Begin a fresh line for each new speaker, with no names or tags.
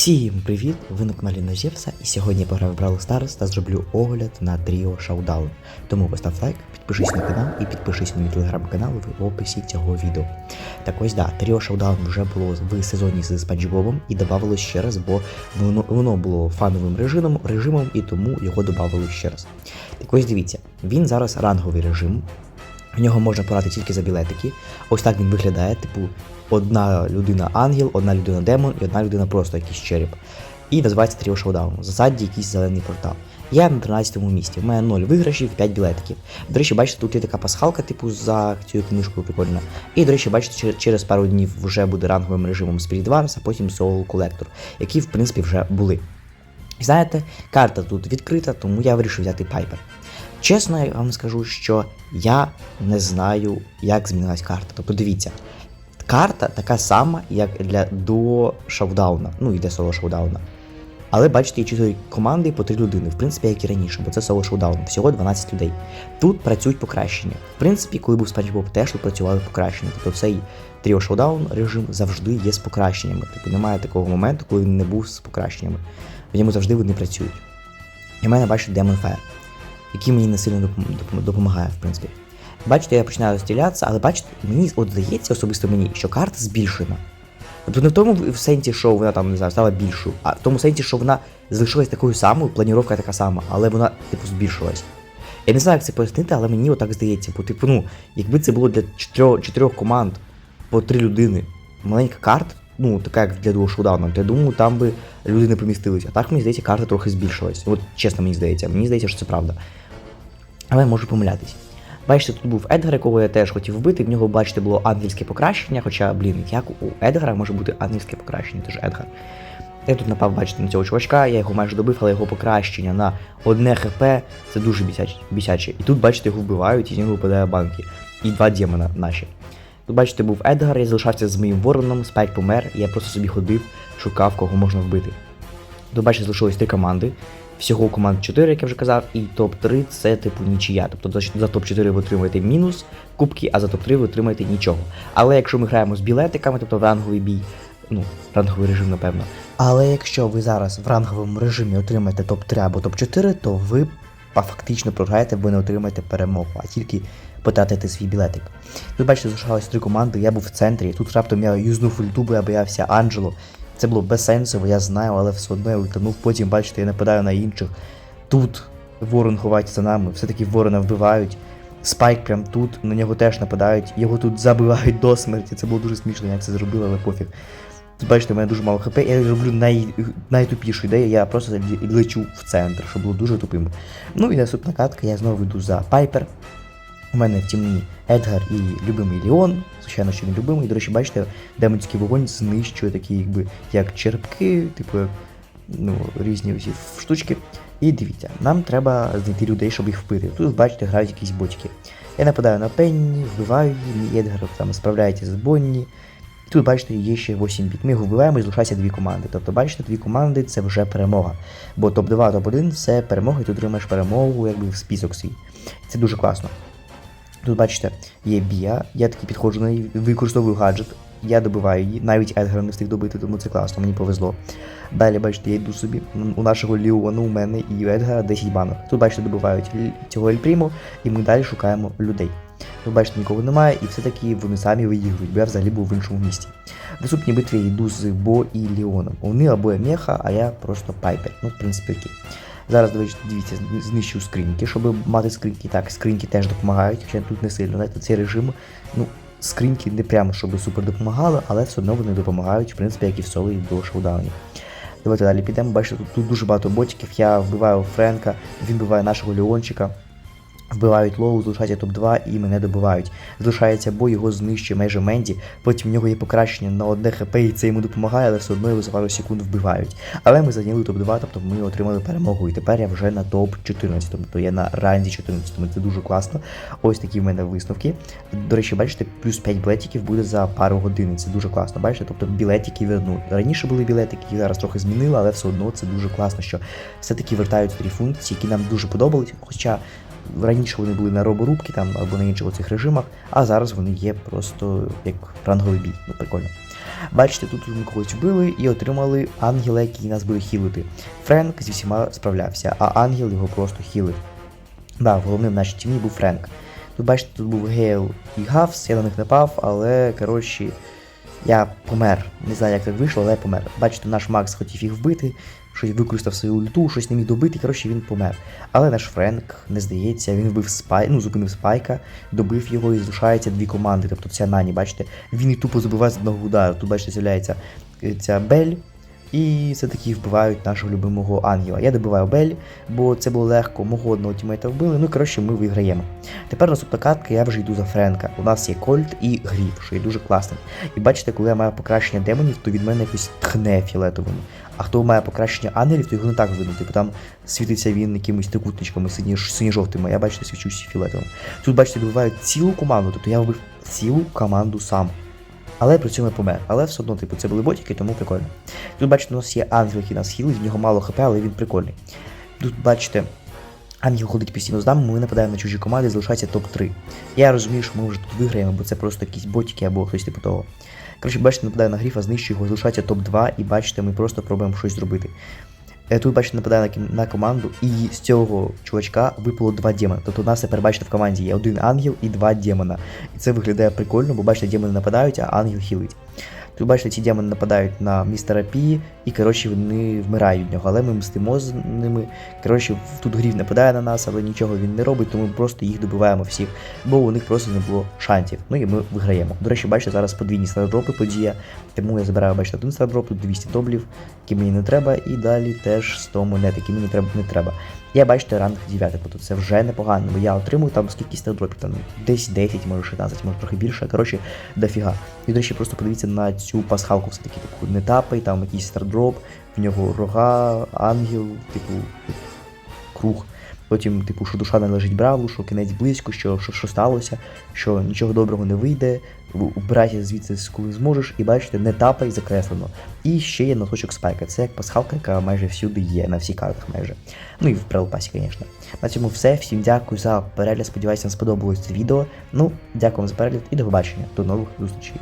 Всім привіт! Ви на каналі Ножевса, і сьогодні я пограю в Brawl Stars та зроблю огляд на Тріо Showdown. Тому постав лайк, підпишись на канал і підпишись на мій телеграм-канал в описі цього відео. Так ось да, Тріо Showdown вже було в сезоні з Спанч Бобом і додавалось ще раз, бо воно, воно було фановим режимом, режимом і тому його додавали ще раз. Так ось дивіться, він зараз ранговий режим. В нього можна порати тільки за білетики. Ось так він виглядає, типу, одна людина ангел, одна людина демон і одна людина просто якийсь череп. І називається Тріо Шоудаун. В засаді якийсь зелений портал. Я на 13-му місці. У мене 0 виграшів, 5 білетиків. До речі, бачите, тут є така пасхалка, типу, за цією книжкою прикольна. І, до речі, бачите, через пару днів вже буде ранговим режимом Spirit Wars, а потім Soul Collector, які, в принципі, вже були. Знаєте, карта тут відкрита, тому я вирішив взяти Пайпер. Чесно, я вам скажу, що я не знаю, як змінилась карта. Тобто дивіться, карта така сама, як для до шоудауна, ну і для соло шоудауна. Але бачите, є чотири команди по три людини, в принципі, як і раніше, бо це соло шоудаун, всього 12 людей. Тут працюють покращення. В принципі, коли був Спанч Боб, теж тут працювали покращення. Тобто цей тріо шоудаун режим завжди є з покращеннями. Тобто немає такого моменту, коли він не був з покращеннями. В ньому завжди вони працюють. І в мене бачите Demon Fire, який мені не сильно допом- допом- допомагає, в принципі. Бачите, я починаю стрілятися, але бачите, мені от здається особисто мені, що карта збільшена. Тобто не в тому в сенсі, що вона там не знаю, стала більшою, а в тому сенсі, що вона залишилась такою самою, планіровка така сама, але вона, типу, збільшилась. Я не знаю, як це пояснити, але мені отак здається. Бо, типу, ну, якби це було для чотирьох, чотирьох команд по три людини, маленька карта, ну, така як для двох шоудауна, то я думаю, там би люди не помістилися. А так, мені здається, карта трохи збільшилась. От чесно мені здається, мені здається, що це правда. Але можу помилятись. Бачите, тут був Едгар, якого я теж хотів вбити. В нього, бачите, було ангельське покращення, хоча, блін, як у Едгара може бути ангельське покращення, це ж Едгар. Я тут напав, бачите, на цього чувачка, я його майже добив, але його покращення на одне хп це дуже бісяче. І тут, бачите, його вбивають, і з нього випадає банки. І два демона наші. Тут, бачите, був Едгар, я залишався з моїм вороном, спайк помер, і я просто собі ходив, шукав, кого можна вбити. Тут, бачите, залишилось три команди. Всього команд 4, як я вже казав, і топ-3 це типу нічия. Тобто за, за топ-4 ви отримуєте мінус кубки, а за топ-3 ви отримаєте нічого. Але якщо ми граємо з білетиками, тобто в ранговий бій, ну, ранговий режим, напевно. Але якщо ви зараз в ранговому режимі отримаєте топ-3 або топ-4, то ви фактично програєте, ви не отримаєте перемогу, а тільки потратите свій білетик. Тут бачите, залишалось три команди, я був в центрі. Тут раптом я юзнув ульту, бо я боявся Анджело. Це було безсенсово, я знаю, але все одно я ультанув. Потім, бачите, я нападаю на інших. Тут ворон ховається за нами, все-таки ворона вбивають. Спайк прям тут, на нього теж нападають, його тут забивають до смерті. Це було дуже смішно, як це зробили, але пофіг. Тут бачите, в мене дуже мало хп, я роблю най... найтупішу ідею, я просто лечу в центр, що було дуже тупим. Ну і наступна катка, я знову йду за Пайпер. У мене в тімні Едгар і любимий Ліон. Звичайно, що він любимий. До речі, бачите, демонський вогонь знищує такі, якби як черепки, типу ну, різні усі штучки. І дивіться, нам треба знайти людей, щоб їх вбити. Тут, бачите, грають якісь ботики. Я нападаю на Пенні, вбиваю її, мій Едгар там справляється з Бонні. Тут, бачите, є ще 8 біт. Ми вбиваємо і залишається дві команди. Тобто, бачите, дві команди це вже перемога. Бо топ-2, топ-1 це перемога, і ти отримаєш перемогу якби в список свій. Це дуже класно. Тут, бачите, є Бія, я таки підходжу на неї, використовую гаджет, я добиваю її, навіть Едгар не встиг добити, тому це класно, мені повезло. Далі, бачите, я йду собі, у нашого Ліону, у мене і у Едгара 10 банок. Тут, бачите, добивають цього Ельпріму, і ми далі шукаємо людей. Тут, бачите, нікого немає, і все-таки вони самі виігрують, бо я взагалі був в іншому місті. В наступній битві я йду з Бо і Ліоном. Вони обоє меха, а я просто пайпер. Ну, в принципі, окей. Зараз дивіться, знищу скриньки, щоб мати скриньки. Так, скриньки теж допомагають, хоча тут не сильно. Знаєте, цей режим, ну, скриньки не прямо щоб супер допомагали, але все одно вони допомагають, в принципі, як і в соло, і до шоудаунів. Давайте далі підемо. Бачите, тут, тут дуже багато ботиків. Я вбиваю Френка, він вбиває нашого Леончика. Вбивають лоу, залишається топ-2 і мене добивають. Залишається бой, його знищує майже Менді. Потім в нього є покращення на одне хп, і це йому допомагає, але все одно його за пару секунд вбивають. Але ми зайняли топ-2, тобто ми отримали перемогу. І тепер я вже на топ-14, тобто я на ранзі 14, це дуже класно. Ось такі в мене висновки. До речі, бачите, плюс 5 білетиків буде за пару годин. Це дуже класно. Бачите, тобто білетики вернуть. Раніше були білетики, їх зараз трохи змінили, але все одно це дуже класно, що все-таки вертають три функції, які нам дуже подобались. Хоча раніше вони були на роборубки там або на інших оцих режимах, а зараз вони є просто як ранговий бій. Ну, прикольно. Бачите, тут ми когось вбили і отримали ангела, який нас буде хілити. Френк зі всіма справлявся, а ангел його просто хілив. Да, головним в нашій тімі був Френк. Тут бачите, тут був Гейл і Гавс, я на них напав, але коротше, я помер. Не знаю, як так вийшло, але я помер. Бачите, наш Макс хотів їх вбити, щось використав свою ульту, щось не міг добити, коротше, він помер. Але наш Френк, не здається, він вбив спай, ну, зупинив спайка, добив його і залишається дві команди. Тобто ця Нані, бачите, він і тупо забиває з одного удару. Тут, бачите, з'являється е, ця Бель. І все-таки вбивають нашого любимого ангела. Я добиваю Бель, бо це було легко, мого одного тімейта вбили. Ну коротше, ми виграємо. Тепер наступна катка, я вже йду за Френка. У нас є Кольт і Гріф, що є дуже класним. І бачите, коли я маю покращення демонів, то від мене якось тхне фіолетовим. А хто має покращення ангелів, то його не так видно. Типу там світиться він якимись трикутничками сині-жовтими, я бачите, свічусь фіолетовим. Тут, бачите, добивають цілу команду, тобто я вбив цілу команду сам. Але при цьому помер. Але все одно, типу, це були ботики, тому прикольно. Тут, бачите, у нас є ангел, який нас хілить, в нього мало хп, але він прикольний. Тут, бачите, ангел ходить постійно з нами, ми нападаємо на чужі команди, залишається топ-3. Я розумію, що ми вже тут виграємо, бо це просто якісь ботики або хтось типу того. Коротше, бачите, нападає на гріфа, знищую його, залишається топ-2, і бачите, ми просто пробуємо щось зробити. Тут, бачите, нападає на, команду, і з цього чувачка випало два демона. Тобто у нас тепер, бачите, в команді є один ангел і два демона. І це виглядає прикольно, бо бачите, демони нападають, а ангел хілить. Тут бачите, ці демони нападають на містера Пі, і коротше вони вмирають від нього, але ми мстимо з ними. Коротше, тут грів нападає на нас, але нічого він не робить, тому ми просто їх добиваємо всіх, бо у них просто не було шансів. Ну і ми виграємо. До речі, бачите, зараз подвійні стардропи подія, тому я забираю, бачите, один стардроп, тут 200 доблів, які мені не треба, і далі теж 100 монет, які мені треба, не треба. Я бачите ранг 9, тобто це вже непогано, бо я отримую там скільки стардропів, там десь 10, може 16, може трохи більше. Коротше, дофіга. І, до речі, просто подивіться на цю пасхалку все-таки, типу, не тапай, там якийсь стардроп, в нього рога, ангел, типу, круг. Потім, типу, що душа належить бравлу, що кінець близько, що, що, що сталося, що нічого доброго не вийде, в- убирайся звідси коли зможеш, і бачите, не тапай закреслено. І ще є носочок спайка. Це як пасхалка, яка майже всюди є, на всіх картах майже. Ну і в прелпасі, звісно. На цьому все. Всім дякую за перегляд. Сподіваюся, вам сподобалось це відео. Ну, дякую вам за перегляд і до побачення. До нових зустрічей.